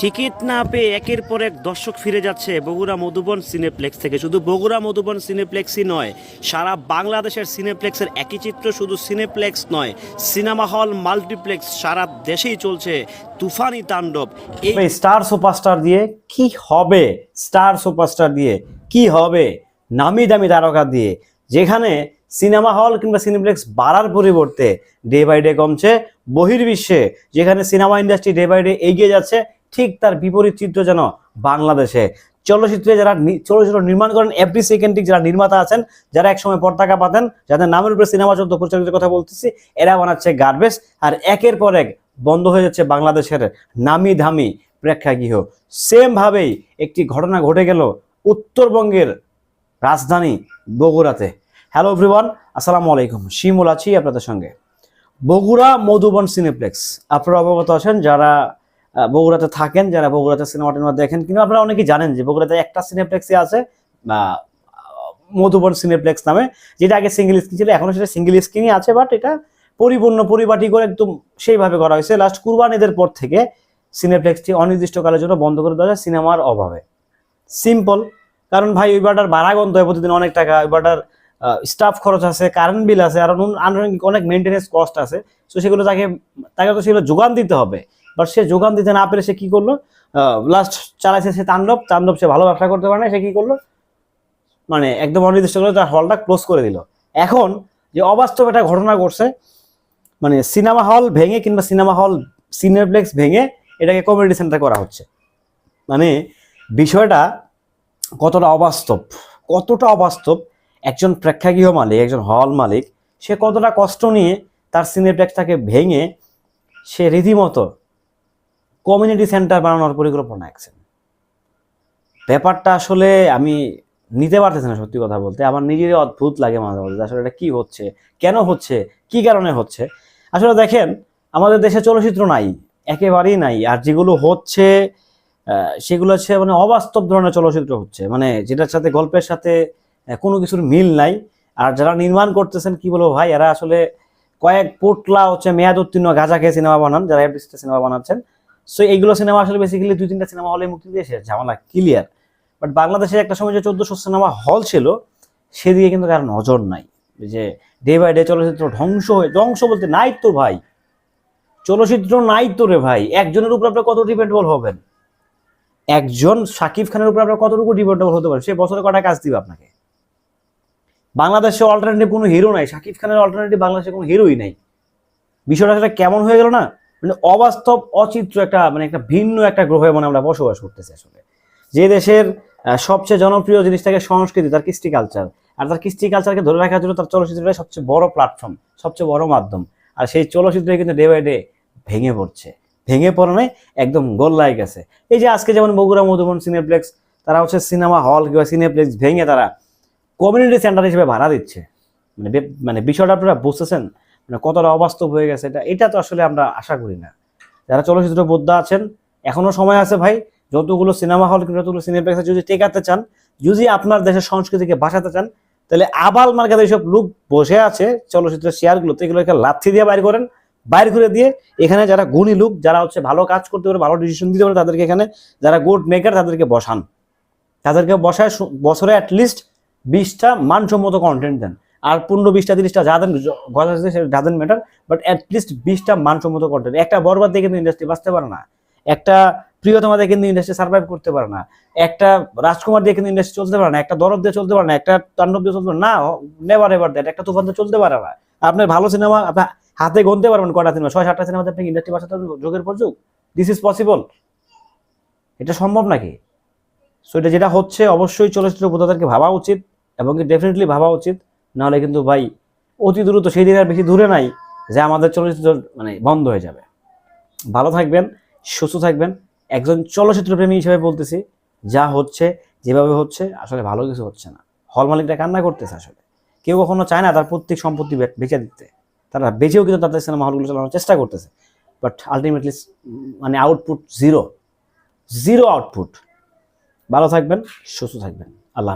Ticket না পেয়ে একের পর এক দর্শক ফিরে যাচ্ছে বগুড়া মধুবন সিনেপ্লেক্স থেকে। শুধু বগুড়া মধুবন সিনেপ্লেক্সই নয়, সারা বাংলাদেশের সিনেপ্লেক্সের একই চিত্র শুধু সিনেপ্লেক্স নয়, সিনেমা হল, মাল্টিপ্লেক্স, সারা দেশেই চলছে তুফানি তাণ্ডব। এই স্টার সুপারস্টার দিয়ে কি হবে? স্টার সুপারস্টার দিয়ে কি হবে? নামি দামি তারকা দিয়ে, যেখানে সিনেমা হল কিংবা সিনেপ্লেক্স বাড়ার পরিবর্তে ডে বাই ডে কমছে, বহির্বিশ্বে যেখানে cinema industry day by day এগিয়ে যাচ্ছে ঠিক তার বিপরীত চিত্র যেন বাংলাদেশে। চলচ্চিত্রে যারা চলচ্চিত্র নির্মাণ করেন এভরি সেকেন্ডিক যারা নির্মাতা আছেন, যারা একসময় পতাকা পাতেন, যাদের নামের উপরে সিনেমা চলতো পরিচালিত কথা বলতেছি, এরা বানাচ্ছে গার্বেজ আর একের পর এক বন্ধ হয়ে যাচ্ছে বাংলাদেশের নামি ধামি প্রেক্ষাগৃহ। সেম ভাবেই একটি ঘটনা ঘটে গেল উত্তরবঙ্গের রাজধানী বগুড়াতে। হ্যালো এভরিওয়ান আসসালামু আলাইকুম। শিমুল আছি আপনাদের সঙ্গে। বগুড়া মধুবন সিনেপ্লেক্স। আপনারা অবগত আছেন যারা বগুড়াতে থাকেন, যারা বগুড়াতে সিনেমা টিনেমা দেখেন কিন্তু আপনারা অনেকেই জানেন যে বগুড়াতে একটা সিনেপ্লেক্সই আছে মধুবন সিনেপ্লেক্স নামে, যেটা আগে সিঙ্গেল স্ক্রিন ছিল, এখনও সেটা সিঙ্গেল স্ক্রিনই আছে বাট এটা পরিপূর্ণ, পরিপাটি করে একদম সেইভাবে করা হয়েছে। লাস্ট কুরবানিদের পর থেকে সিনেপ্লেক্সটি অনির্দিষ্টকালের জন্য বন্ধ করে দেওয়া হয় সিনেমার অভাবে। সিম্পল কারণ ভাই, ওই বাটার ভাড়া গন্ত হয় প্রতিদিন অনেক টাকা, ওই বাটার স্টাফ খরচ আছে কারেন্ট বিল আছে, আর আনুষঙ্গিক অনেক মেনটেন্স কস্ট আছে, তো সেগুলো তাকে তাকে তো সেগুলো যোগান দিতে হবে। বাট সে যোগান দিতে না পেরে সে কি করল? লাস্ট চালাইছে সে তাণ্ডব তাণ্ডব সে ভালো ব্যবসা করতে পারে না সে কি করল? মানে একদম অনির্দিষ্ট করে তার হলটা ক্লোজ করে দিল। এখন যে অবাস্তব একটা ঘটনা ঘটছে মানে সিনেমা হল ভেঙে কিংবা সিনেমা হল সিনেপ্লেক্স ভেঙে এটাকে কমিউনিটি সেন্টার করা হচ্ছে। মানে বিষয়টা কতটা অবাস্তব কতটা অবাস্তব, একজন প্রেক্ষাগৃহ মালিক, একজন হল মালিক, সে কতটা কষ্ট নিয়ে তার সিনেপ্লেক্সটাকে ভেঙে সে রীতিমতো কমিউনিটি সেন্টার বানানোর পরিকল্পনা আঁকছেন ব্যাপারটা আসলে আমি নিতে পারতেছি না সত্যি কথা বলতে। আমার নিজেরই অদ্ভুত লাগে মাঝে মাঝে আসলে এটা কি হচ্ছে, কেন হচ্ছে, কি কারণে হচ্ছে। আসলে দেখেন, আমাদের দেশে চলচ্চিত্র নাই, একেবারেই নাই। আর যেগুলো হচ্ছে সেগুলো হচ্ছে মানে অবাস্তব ধরনের চলচ্চিত্র হচ্ছে। মানে যেটার সাথে গল্পের সাথে কোনো কিছুর মিল নাই। আর যারা নির্মাণ করতেছেন, কি বলব ভাই, এরা আসলে কয়েক পোটলা হচ্ছে মেয়াদ উত্তীর্ণ গাঁজা খেয়ে সিনেমা বানান, যারা সিনেমা বানাচ্ছেন। সো এইগুলো সিনেমা আসলে বেসিক্যালি দুই তিনটা সিনেমা হলে মুক্তি দিয়েছে, ঝামেলা ক্লিয়ার বাট বাংলাদেশে একটা সময় যে চোদ্দশো সিনেমা হল ছিল, সেদিকে কিন্তু কার নজর নাই। যে ডে বাই ডে চলচ্চিত্র ধ্বংস হয়ে, ধ্বংস বলতে নাই তো ভাই। চলচ্চিত্র নাই তো রে ভাই। একজনের উপর আপনি কত ডিপেন্ডেবল হবেন? একজন সাকিব খানের উপর আপনার কতটুকু ডিপেন্ডেবল হতে পারে? সে বছরে কটা কাজ দিবে আপনাকে? বাংলাদেশে অল্টারনেটিভ কোনো হিরো নাই। সাকিব খানের অল্টারনেটিভ বাংলাদেশে কোনো হিরোই নাই। বিষয়টা সেটা কেমন হয়ে গেল না? মানে অবাস্তব, অচিত্র একটা মানে একটা ভিন্ন একটা গ্রহে মানে আমরা বসবাস করতেছি আসলে। যে দেশের সবচেয়ে জনপ্রিয় জিনিস থাকে সংস্কৃতি, তার কৃষ্টি কালচার আর তার কৃষ্টি কালচারকে ধরে রাখার জন্য তার চলচ্চিত্রটাই সবচেয়ে বড় প্ল্যাটফর্ম সবচেয়ে বড় মাধ্যম। আর সেই চলচ্চিত্রে কিন্তু ডে বাই ডে ভেঙে পড়ছে। ভেঙে পড়ে নাই একদম গোল্লায় গেছে। এই যে আজকে যেমন বগুড়া মধুবন সিনেপ্লেক্স তারা হচ্ছে সিনেমা হল কিংবা সিনেপ্লেক্স ভেঙে তারা কমিউনিটি সেন্টার হিসেবে ভাড়া দিচ্ছে। মানে মানে বিষয়টা আপনারা বুঝতেছেন? মানে কতটা অবাস্তব হয়ে গেছে এটা এটা তো আসলে আমরা আশা করি না। যারা চলচ্চিত্র বোদ্ধা আছেন, এখনও সময় আছে ভাই, যতগুলো সিনেমা হল কিংবা যতগুলো সিনেপ্লেক্স যদি টেকাতে চান, যদি আপনার দেশের সংস্কৃতিকে বাঁচাতে চান, তাহলে আবাল মার্কাতে এইসব লোক বসে আছে চলচ্চিত্রের শেয়ারগুলোতে এগুলোকে লাথি দিয়ে বাইর করেন, বাইর করে দিয়ে এখানে যারা গুণী লোক, যারা হচ্ছে ভালো কাজ করতে পারে, ভালো ডিসিশন দিতে পারে, তাদেরকে এখানে, যারা গুড মেকার তাদেরকে বসান। তাদেরকে বসায় বছরে অ্যাটলিস্ট বিশটা মানসম্মত কন্টেন্ট দেন। আর পনেরো বিশটা তিরিশটা যা দেন য- কথা আছে, সেটা ডাজেন ম্যাটার বাট অ্যাটলিস্ট বিশটা মানসম্মত কন্টেন্ট একটা বরবাদ দিয়ে কিন্তু ইন্ডাস্ট্রি বাঁচতে পারে না। একটা প্রিয়তমা দিয়ে কিন্তু ইন্ডাস্ট্রি সার্ভাইভ করতে পারে না। একটা রাজকুমার দিয়ে কিন্তু ইন্ডাস্ট্রি চলতে পারে না। একটা দরদ দিয়ে চলতে পারে না। একটা তাণ্ডব দিয়ে চলতে পারে না। নেভার এভার দ্যাট একটা তুফান দিয়ে চলতে পারে না। আপনার ভালো সিনেমা আপনার হাতে গুনতে পারবেন কটা সিনেমা ছয়, সাতটা সিনেমাতে আপনি ইন্ডাস্ট্রি বাঁচাতে যুগের পর যুগ। দিস ইজ পসিবল এটা সম্ভব নাকি? সো এটা যেটা হচ্ছে, অবশ্যই চলচ্চিত্র বোদ্ধাদেরকে ভাবা উচিত এবং ডেফিনেটলি ভাবা উচিত। নাহলে কিন্তু ভাই, অতি দ্রুত সেই দিন আর বেশি দূরে নাই যে আমাদের চলচ্চিত্র মানে বন্ধ হয়ে যাবে। ভালো থাকবেন, সুস্থ থাকবেন। একজন চলচ্চিত্র প্রেমী হিসেবে বলতেছি, যা হচ্ছে, যেভাবে হচ্ছে, আসলে ভালো কিছু হচ্ছে না। হল মালিকরা কান্না করতেছে আসলে। কেউ কখনো চায় না তার প্রত্যেক সম্পত্তি বেঁচে দিতে। তারা বেঁচেও কিন্তু তাদের সিনেমা হলগুলো চালানোর চেষ্টা করতেছে। বাট আলটিমেটলি মানে আউটপুট জিরো জিরো আউটপুট ভালো থাকবেন, সুস্থ থাকবেন। আল্লাহ।